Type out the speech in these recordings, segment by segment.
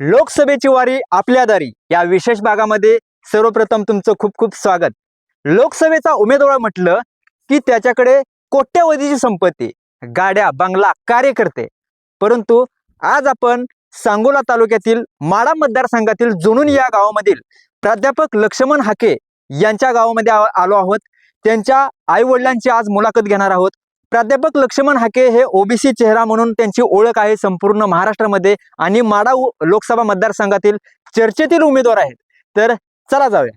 लोकसभेची वारी आपल्या दारी. या विशेष भागामध्ये सर्वप्रथम तुमचं खूप खूप स्वागत. लोकसभेचा उमेदवार म्हटलं की त्याच्याकडे कोट्यवधीची संपत्ती गाड्या बंगला कार्यकर्ते. परंतु आज आपण सांगोला तालुक्यातील माळा मतदारसंघातील जुनून या गावामधील प्राध्यापक लक्ष्मण हाके यांच्या गावामध्ये आलो आहोत. त्यांच्या आईवडिलांची आज मुलाखत घेणार आहोत. प्राध्यापक लक्ष्मण हाके हे ओबीसी चेहरा म्हणून त्यांची ओळख आहे संपूर्ण महाराष्ट्रामध्ये आणि माडा लोकसभा मतदारसंघातील चर्चेतील उमेदवार आहेत. तर चला जाऊया.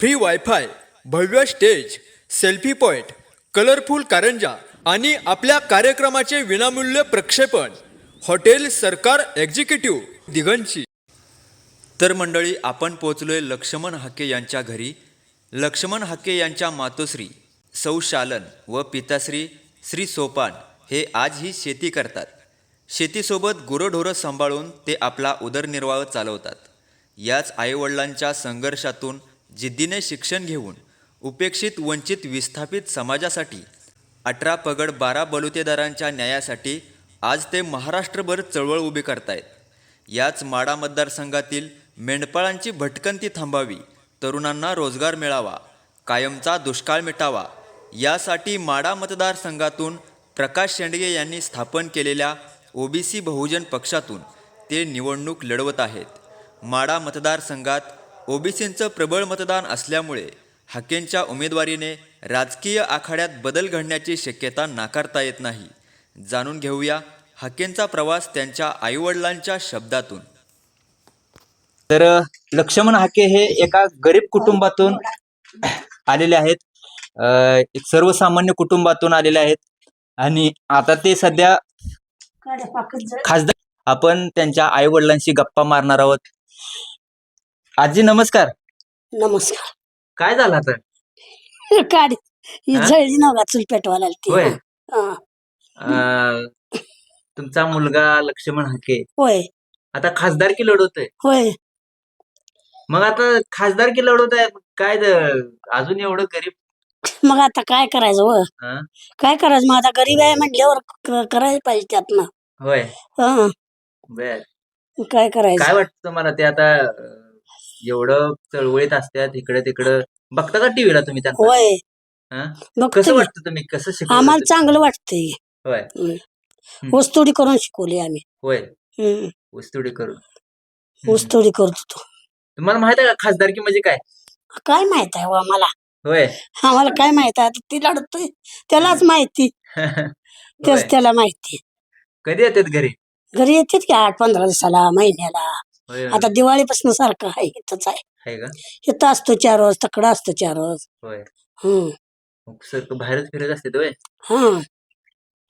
free WiFi भव्य स्टेज सेल्फी पॉइंट कलरफुल कारंजा आणि आपल्या कार्यक्रमाचे विनामूल्य प्रक्षेपण. हॉटेल सरकार एक्झिक्युटिव्ह दिगंची तर मंडळी आपण पोचलोय लक्ष्मण हाके यांच्या घरी. लक्ष्मण हाके यांच्या मातोश्री सौ शालन व पिताश्री श्री सोपान हे आजही शेती करतात. शेतीसोबत गुरंढोरं सांभाळून ते आपला उदरनिर्वाह चालवतात. याच आईवडिलांच्या संघर्षातून जिद्दीने शिक्षण घेऊन उपेक्षित वंचित विस्थापित समाजासाठी अठरा पगड बारा बलुतेदारांच्या न्यायासाठी आज ते महाराष्ट्रभर चळवळ उभी करतायत. याच माडा मतदारसंघातील मेंढपाळांची भटकंती थांबावी तरुणांना रोजगार मिळावा कायमचा दुष्काळ मिटावा यासाठी माडा मतदारसंघातून प्रकाश शेंडगे यांनी स्थापन केलेल्या ओबीसी बहुजन पक्षातून ते निवडणूक लढवत आहेत. माडा मतदारसंघात ओबीसींचं प्रबळ मतदान असल्यामुळे हाकेंच्या उमेदवारीने राजकीय आखाड्यात बदल घडण्याची शक्यता नाकारता येत नाही. जाणून घेऊया हाकेंचा प्रवास त्यांच्या आईवडिलांच्या शब्दातून. तर लक्ष्मण हाके हे एका गरीब कुटुंबातून आलेले आहेत. एक सर्वसामान्य कुटुंबातून आलेले आहेत. आणि आता ते सध्या खासदार आपण त्यांच्या आई वडिलांशी गप्पा मारणार आहोत. आजी नमस्कार. नमस्कार. काय झालं आता? काढ ही हा? जळली पेटवायला ती. होय. हा. अ, तुमचा मुलगा लक्ष्मण हाके. होय. आता खासदारकी लढवतोय. होय. मग आता खासदारकी लढवत आहे काय द- अजून एवढं गरीब? मग आता काय करायचं व हा? काय करायचं? मग आता गरीब आहे म्हटल्यावर क- करायला पाहिजे त्यातनं. होय. हा. बर. काय करायचं? काय वाटतं तुम्हाला ते आता अ, एवढं चळवळीत असतात इकडे तिकडं. बघता का टीव्हीला तुम्ही त्यांना होय. हा? कसं. वाटतं तुम्ही? कसं शिकवलं आम्हाला? चांगलं वाटतंय. होय. हम्म. ऊसतोडी करून शिकवली आम्ही. होय. हम्म. करून. हम्म. ऊसतोडी करत होतो तुम्हाला माहीत आहे का खासदारकी म्हणजे काय? काय माहीत आहे व आम्हाला? होय. आम्हाला काय माहीत आहे? आता ती लढतोय. त्यालाच माहिती. होय. तेच त्याला माहिती. कधी येतात घरी? घरी येतात की आठ पंधरा दिवसाला महिन्याला. होय. आता दिवाळीपासून सारखं आहे इथंच आहे. आहे का? इथं असतो चार रोज तकडं असतो चार रोज होय. हम्म. मग सर बाहेरच फिरत असते होय? हा.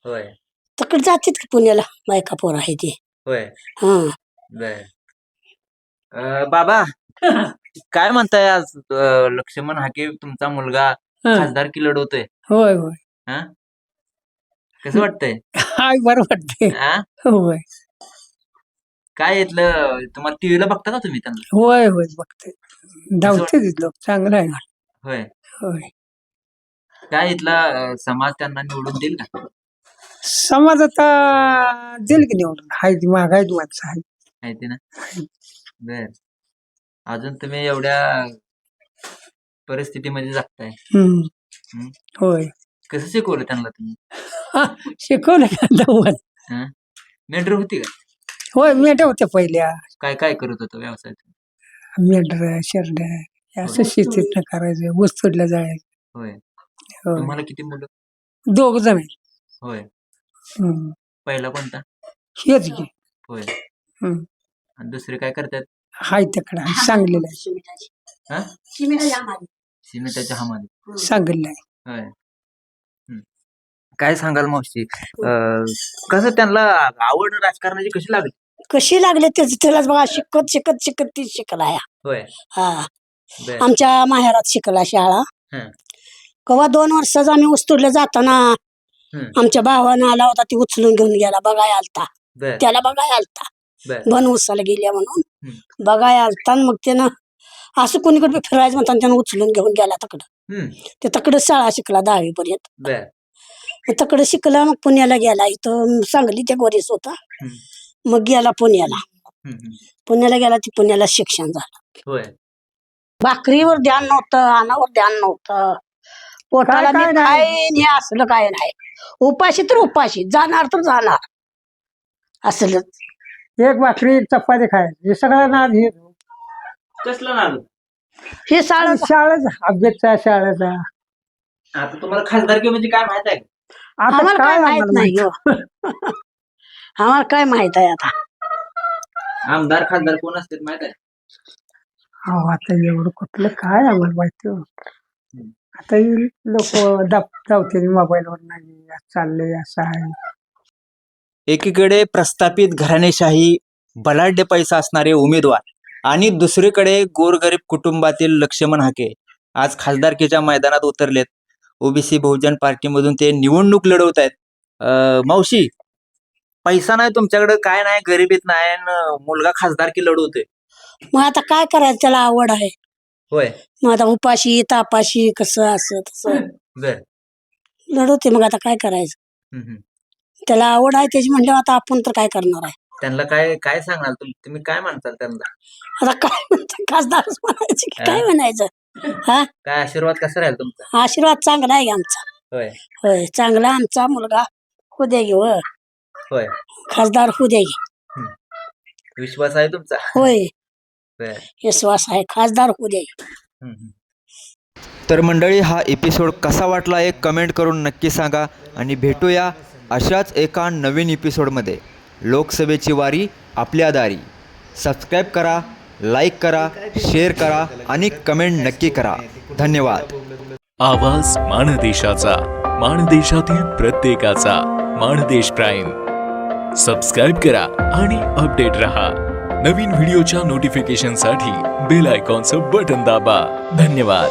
होय. तकडे जातात की पुण्याला? बायका पोर आहे ते. होय. हा. बर. अ, बाबा काय म्हणताय आज? अ, लक्ष्मण हाके तुमचा मुलगा खासदारकी लढवतोय? होय होय. कसं वाटतंय? हाय बरं वाटते हा? होय. काय इथलं तुम्हाला टीव्हीला बघता का तुम्ही त्यांना? होय होय बघते. धावते लोक चांगलं आहे होय. होय. काय इथला अ, समाज त्यांना निवडून देईल का? समाज आता दिल की निवडून? हाय ती महागाई माणसं आहे माहिती ना? बर. अजून तुम्ही एवढ्या परिस्थितीमध्ये जगताय. हम्म. हम्म. होय. कसं शिकवलं त्यांना तुम्ही? शिकवलं का मेंढर होती का? होय मेंढ्या होत्या पहिल्या काय काय करत होतं व्यवसाय मेंढर शेरड असं शेतीत करायचं वस्तूला जायचं होय होय. तुम्हाला किती मुलं दोघ जण आहे. होय हम्म. पहिला कोणता हेच घे होय हम्म. आणि दुसरे काय करतात हाय तिकडं आहे, सांगलीला आहे. हा सिमेंटाच्या हमाली सांगलीला आहे. होय. काय सांगाल मावशी? अं, कसं त्यांना आवड राजकारणाची कशी लागली? कशी लागले त्याच त्यालाच बघा शिकत शिकत शिकत ती शिकला या होय. हा. बर. आमच्या माहेरात शिकला शाळा. हं. कवा दोन वर्षाचा आम्ही उस्तुडला जाताना हं. आमच्या भावानं आला होता ती उचलून घेऊन गेला बघाय आलता. बर. त्याला बघाय आलता. बर. दोन उसाला गेल्या म्हणून. हं. बघाय आलता आणि मग त्यानं असं कोणीकडे फिरायचं म्हणताना त्यानं उचलून घेऊन गेला तकडं. ते तकडं शाळा शिकला दहावी पर्यंत बर. तकडं शिकला मग पुण्याला गेला. इथं सांगली त्या गोरीस होता. मग गेला पुण्याला. पुण्याला गेला ती पुण्याला शिक्षण झालं. होय. भाकरीवर ध्यान नव्हतं अनावर ध्यान नव्हतं. पोटाला काय- नाही. असलं काय नाही. उपाशी तर उपाशी जाणार तर जाणार. असलं. एक भाकरी चपाती खायची. हे सगळं नाद हे. कसलं नाद? हे साळ शाळेचा अभ्यासचा शाळेचा. आता तुम्हाला खासदारकी म्हणजे काय माहीत आहे? आता आम्हाला काय माहीत आम्हाला नाही हो. आम्हाला काय माहीत आहे आता? आमदार खासदार कोण असतात माहीत आहे? अहो, आता एवढं कुठलं काय आम्हाला माहिती हो. आता लोक जावते मोबाईलवर नाही असं चाललंय असं आहे. एकीकडे प्रस्थापित घराणेशाही बलाढ्य पैसा असणारे उमेदवार आणि दुसरीकडे गोरगरीब कुटुंबातील लक्ष्मण हाके आज खासदारकीच्या मैदानात उतरलेत. ओबीसी बहुजन पार्टीमधून ते निवडणूक लढवत आहेत. मावशी पैसा नाही तुमच्याकडे काय नाही गरिबीत नाही अन मुलगा खासदारकी लढवतोय. मग आता काय करायचं त्याला आवड आहे. होय. मग आता उपाशी तापाशी कसं असं तसं. बर. लढवते मग आता काय करायचं? हम्म, हम्म. त्याला आवड आहे त्याची म्हणल्यावर आता आपण तर काय करणार आहे? त्यांना काय काय सांगाल तुम- तुम्ही काय म्हणताल त्यांना? आता काय म्हणते? खासदारच म्हणायचं की काय म्हणायचं? हा? काय आशीर्वाद कसा राहील तुमचा? आशीर्वाद चांगला आहे आमचा. होय. होय चांगला आमचा मुलगा होऊ दे घेऊ होय. खासदार होऊ दे. घे. विश्वास आहे तुमचा? होय. विश्वास आहे खासदार होऊ दे. तर मंडळी हा एपिसोड कसा वाटला एक कमेंट करून नक्की सांगा आणि भेटूया अशाच एका नवीन एपिसोडमध्ये लोकसभेची वारी आपल्या दारी. सबस्क्राईब करा लाईक करा शेअर करा आणि कमेंट नक्की करा. धन्यवाद. आवाज माणदेशाचा माणदेशातील प्रत्येकाचा माणदेश प्राईम. सबस्क्राईब करा आणि अपडेट रहा. नवीन व्हिडिओच्या नोटिफिकेशनसाठी बेल आयकॉनचं बटन दाबा. धन्यवाद.